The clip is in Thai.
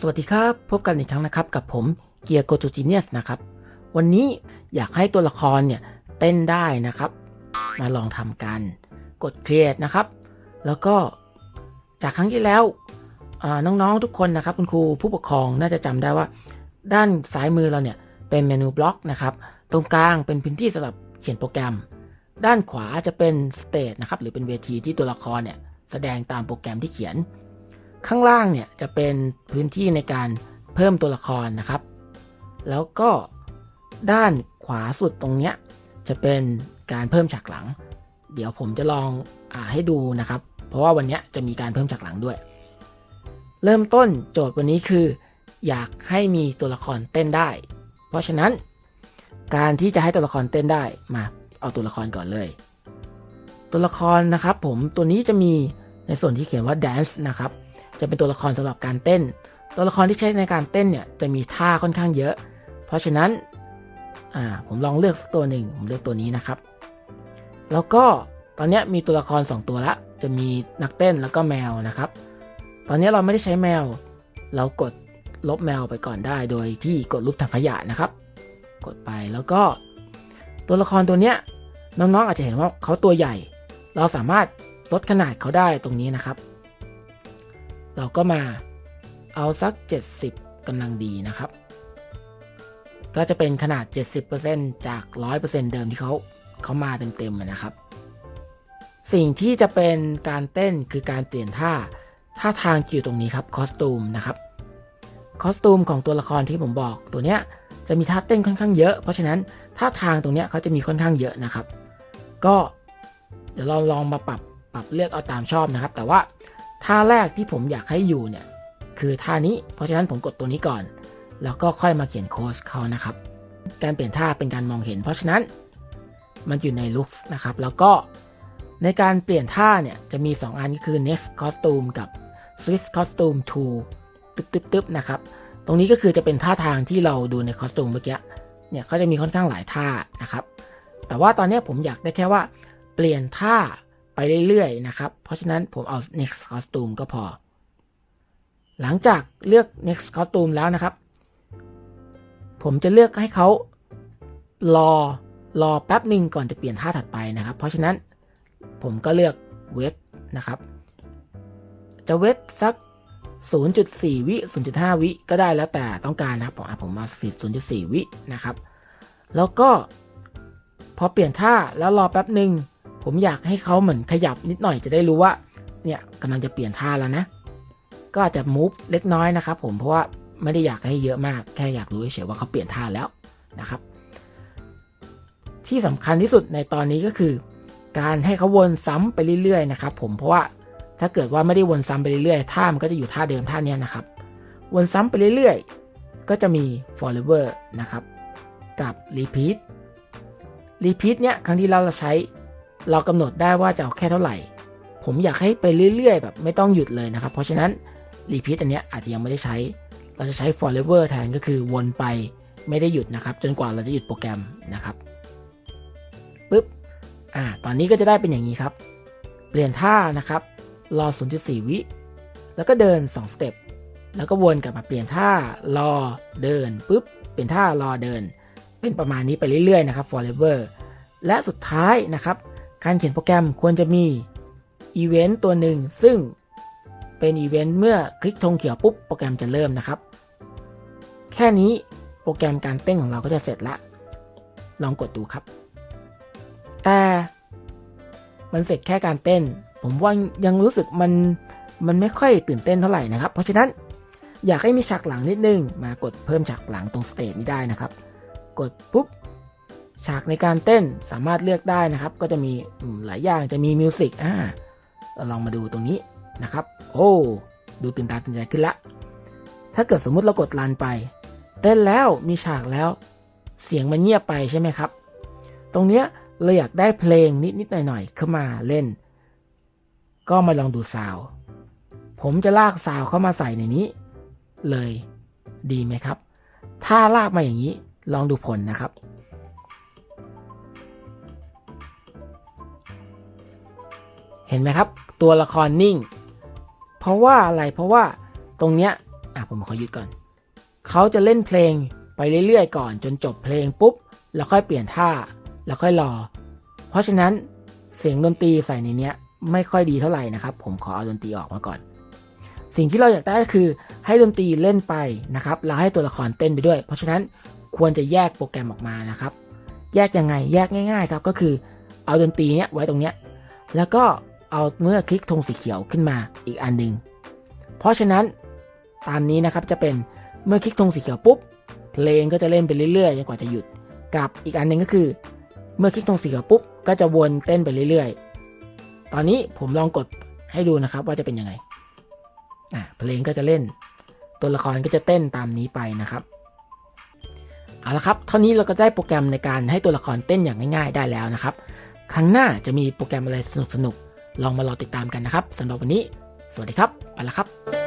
สวัสดีครับ พบกันอีกครั้งนะครับ กับผมเกียร์โกจูจีเนียสนะครับ วันนี้อยากให้ตัวละครเนี่ยเต้นได้นะครับ มาลองทำกัน กดเครียดนะครับ แล้วก็จากครั้งที่แล้วน้องๆทุกคนนะครับ คุณครูผู้ปกครองน่าจะจำได้ว่า ด้านซ้ายมือเราเนี่ยเป็นเมนูบล็อกนะครับ ตรงกลางเป็นพื้นที่สำหรับเขียนโปรแกรม ด้านขวาจะเป็นสเตจนะครับหรือเป็นเวทีที่ตัวละครเนี่ย แสดงตามโปรแกรมที่เขียน ข้างล่างเนี่ยจะเป็นพื้นที่ในการเพิ่มตัวละครนะครับ แล้วก็ด้านขวาสุดตรงเนี้ยจะเป็นการเพิ่มฉากหลัง เดี๋ยวผมจะลองอ่าให้ดูนะครับ เพราะว่าวันเนี้ยจะมีการเพิ่มฉากหลังด้วย เริ่มต้นโจทย์วันนี้คือ อยากให้มีตัวละครเต้นได้ เพราะฉะนั้น การที่จะให้ตัวละครเต้นได้มาเอาตัวละครก่อนเลย ตัวละครนะครับ ผมตัวนี้จะมี ในส่วนที่เขียนว่า dance นะครับ จะเป็นตัวละครสำหรับการเต้น ตัวละครที่ใช้ในการเต้นเนี่ยจะมีท่าค่อนข้างเยอะ เพราะฉะนั้นผมลองเลือกสักตัวหนึ่งผมเลือกตัวนี้นะครับ แล้วก็ตอนนี้มีตัวละคร 2 ตัวละ จะมีนักเต้นแล้วก็แมวนะครับ ตอนนี้เราไม่ได้ใช้แมว เรากดลบแมวไปก่อนได้ โดยที่กดรูปถังขยะนะครับ กดไปแล้วก็ ตัวละครตัวเนี้ยน้องๆอาจจะเห็นว่าเขาตัวใหญ่ เราสามารถ ลดขนาดเขาได้ตรงนี้นะครับ เราก็มาเอาสัก 70กำลังดีนะครับ ก็จะเป็นขนาด 70%จาก 100%เดิมที่เขาเขามาเต็มๆนะครับ สิ่งที่จะเป็นการเต้นคือการเปลี่ยนท่าท่าทางอยู่ตรงนี้ครับคอสตูมนะครับคอสตูมของตัวละครที่ผมบอกตัวเนี้ยจะมีท่าเต้นค่อนข้างเยอะ เพราะฉะนั้นท่าทางตรงเนี้ยเขาจะมีค่อนข้างเยอะนะครับ ก็เดี๋ยวเราลองมาปรับ ปรับเลือกเอาตามชอบนะครับ แต่ว่าท่าแรกที่ผมอยากให้อยู่เนี่ยคือท่านี้ เพราะฉะนั้นผมกดตัวนี้ก่อน แล้วก็ค่อยมาเขียนโค้ดเขานะครับ การเปลี่ยนท่าเป็นการมองเห็น เพราะฉะนั้นมันอยู่ใน looks นะครับ แล้วก็ในการเปลี่ยนท่าเนี่ยจะมี 2 อันก็คือ next costume กับ switch costume to ตึ๊บตึ๊บตึ๊บนะครับ ตรงนี้ก็คือจะเป็นท่าทางที่เราดูในคอสตูมเมื่อกี้ เนี่ยเขาจะมีค่อนข้างหลายท่านะครับ แต่ว่าตอนนี้ผมอยากได้แค่ว่า เปลี่ยนท่า ไปเรื่อยๆนะครับ เพราะฉะนั้นผมเอา next costume ก็พอ หลังจากเลือก next costume แล้วนะครับ ผมจะเลือกให้เขารอรอแป๊บหนึ่งก่อนจะเปลี่ยนท่าถัดไปนะครับ เพราะฉะนั้นผมก็เลือกเวทนะครับ จะเวทสัก 0.4 วิ 0.5 วิ ก็ได้แล้วแต่ต้องการนะครับ ผมอะผมมา10 0.4 วินะครับ แล้วก็พอเปลี่ยนท่าแล้วรอแป๊บหนึ่ง ผมอยากให้เขาเหมือนขยับนิดหน่อยจะได้รู้ว่า เนี่ยกำลังจะเปลี่ยนท่าแล้วนะ ก็อาจจะ move เล็กน้อยนะครับผมเพราะว่าไม่ได้อยากให้เยอะมาก แค่อยากรู้เฉยๆว่าเขาเปลี่ยนท่าแล้วนะครับ ที่สำคัญที่สุดในตอนนี้ก็คือ การให้เขาวนซ้ำไปเรื่อยๆนะครับผมเพราะว่าถ้าเกิดว่าไม่ได้วนซ้ำไปเรื่อยๆท่ามันก็จะอยู่ท่าเดิมท่านี้นะครับ วนซ้ำไปเรื่อยๆ ก็จะมี forever นะครับ กับ repeat repeat เนี้ยครั้งที่เราใช้ เรากำหนดได้ว่าจะเอาแค่เท่าไหร่ ผมอยากให้ไปเรื่อยๆ แบบไม่ต้องหยุดเลยนะครับ เพราะฉะนั้น repeat อันเนี้ยอาจจะยังไม่ได้ใช้ เราจะใช้ forever แทนก็คือวนไปไม่ได้หยุดนะครับ จนกว่าเราจะหยุดโปรแกรมนะครับปึ๊บอ่าตอนนี้ก็จะได้เป็นอย่างนี้ครับ เปลี่ยนท่านะครับรอ 0.4 วิ แล้วก็เดิน 2 สเต็ป แล้วก็วนกลับมาเปลี่ยนท่ารอเดินปุ๊บ เปลี่ยนท่ารอเดิน เป็นประมาณนี้ไปเรื่อยๆนะครับ forever และสุดท้ายนะครับ การเขียนโปรแกรมควรจะมีอีเวนต์ตัวหนึ่งซึ่งเป็นอีเวนต์เมื่อคลิกธงเขียวปุ๊บโปรแกรมจะเริ่มนะครับ แค่นี้โปรแกรมการเต้นของเราก็จะเสร็จละ ลองกดดูครับ แต่มันเสร็จแค่การเต้น ผมว่ายังรู้สึกมันมันไม่ค่อยตื่นเต้นเท่าไหร่นะครับ เพราะฉะนั้นอยากให้มีฉากหลังนิดนึง มากดเพิ่มฉากหลังตรงสเตจนี้ได้นะครับ กดปุ๊บ ฉากในการเต้นสามารถเลือกได้นะครับ ก็จะมีหลายอย่างจะมีมิวสิกอ่าเราลองมาดูตรงนี้นะครับ โอ้ดูตื่นตาตื่นใจขึ้นละ ถ้าเกิดสมมุติเรากดรันไปเต้นแล้วมีฉากแล้ว เสียงมันเงียบไปใช่ไหมครับ ตรงเนี้ยเราอยากได้เพลงนิดนิดๆหน่อยหน่อยๆเข้ามาเล่น ก็มาลองดูซาวผมจะลากซาวเข้ามาใส่ในนี้ เลยดีไหมครับ ถ้าลากมาอย่างนี้ลองดูผลนะครับ เห็นไหมครับ ตัวละครนิ่ง เพราะว่าอะไรเพราะว่าตรงเนี้ยอะผมขอหยุดก่อน เขาจะเล่นเพลงไปเรื่อยๆก่อนจนจบเพลงปุ๊บ แล้วค่อยเปลี่ยนท่า แล้วค่อยรอ เพราะฉะนั้นเสียงดนตรีใส่ในเนี้ยไม่ค่อยดีเท่าไหร่นะครับ ผมขอเอาดนตรีออกมาก่อน สิ่งที่เราอยากได้ก็คือให้ดนตรีเล่นไปนะครับ แล้วให้ตัวละครเต้นไปด้วย เพราะฉะนั้นควรจะแยกโปรแกรมออกมานะครับ แยกยังไง แยกง่าย ๆ ครับ ก็คือเอาดนตรีเนี้ยไว้ตรงเนี้ย แล้วก็ เอาเมื่อคลิกธงสีเขียวขึ้นมาอีกอันหนึ่งเพราะฉะนั้นตามนี้นะครับจะเป็นเมื่อคลิกธงสีเขียวปุ๊บเพลงก็จะเล่นไปเรื่อยๆจนกว่าจะหยุด กับอีกอันหนึ่งก็คือ เมื่อคลิกธงสีเขียวปุ๊บก็จะวนเต้นไปเรื่อยๆ ตอนนี้ผมลองกดให้ดูนะครับว่าจะเป็นยังไงอะเพลงก็จะเล่น ตัวละครก็จะเต้นตามนี้ไปนะครับเอาละครับ เท่านี้เราก็ได้โปรแกรมในการให้ตัวละครเต้นอย่างง่าย ๆ ได้แล้วนะครับ ครั้งหน้าจะมีโปรแกรมอะไรสนุกๆ ลองมารอติดตามกันนะครับสำหรับวันนี้ สวัสดีครับ ไปแล้วครับ